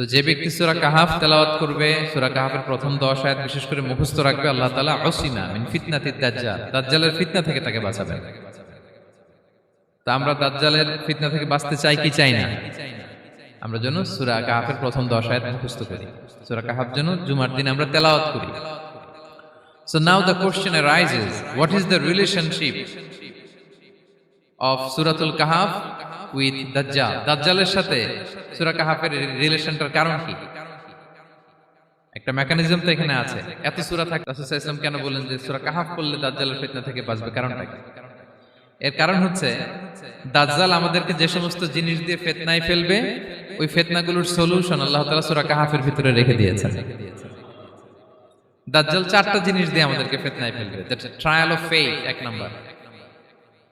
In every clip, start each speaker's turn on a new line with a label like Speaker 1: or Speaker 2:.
Speaker 1: তো যে ব্যক্তি সুরা কাহাফ তেলাওয়াত করবে সুরা কাহাফের প্রথম দশ আয়াত বিশেষ করে মুখস্থ রাখবে আল্লাহ তাআলা অসিমা মিন ফিতনাতিদ দাজ্জাল দাজ্জালের ফিতনা থেকে তাকে বাঁচাবেন। তা আমরা দাজ্জালের ফিতনা থেকে বাঁচতে চাই কি চাই না? আমরা যেন সুরা কাহাফের প্রথম দশ আয়াত মুখস্থ করি। সুরা কাহাফ যেন জুমার দিন আমরা তেলাওয়াত করি। So now the question arises, what is the relationship of Suratul Kahf with Dajjal? দাজ্জালের সাথে সূরা কাহাফের রিলেশনটার কারণ কি? একটা মেকানিজম তো এখানে আছে। এত সূরা থাকে রাসূল ওয়াসাল্লাম কেন বলেন যে সূরা কাহাফ পড়লে দাজ্জালের ফিতনা থেকে বাঁচবে? কারণটা কি? এর কারণ হচ্ছে, দাজ্জাল আমাদেরকে যে সমস্ত জিনিস দিয়ে ফেতনায় ফেলবে, ওই ফেতনাগুলোর সলিউশন আল্লাহ তাআলা সূরা কাহাফের ভিতরে রেখে দিয়েছেন। দাজ্জাল চারটা জিনিস দিয়ে আমাদেরকে ফেতনায় ফেলবে। ট্রায়াল অফ ফেইথ এক নাম্বার।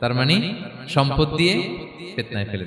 Speaker 1: তার মানে সম্পদ দিয়ে ফেতনায় ফেলে।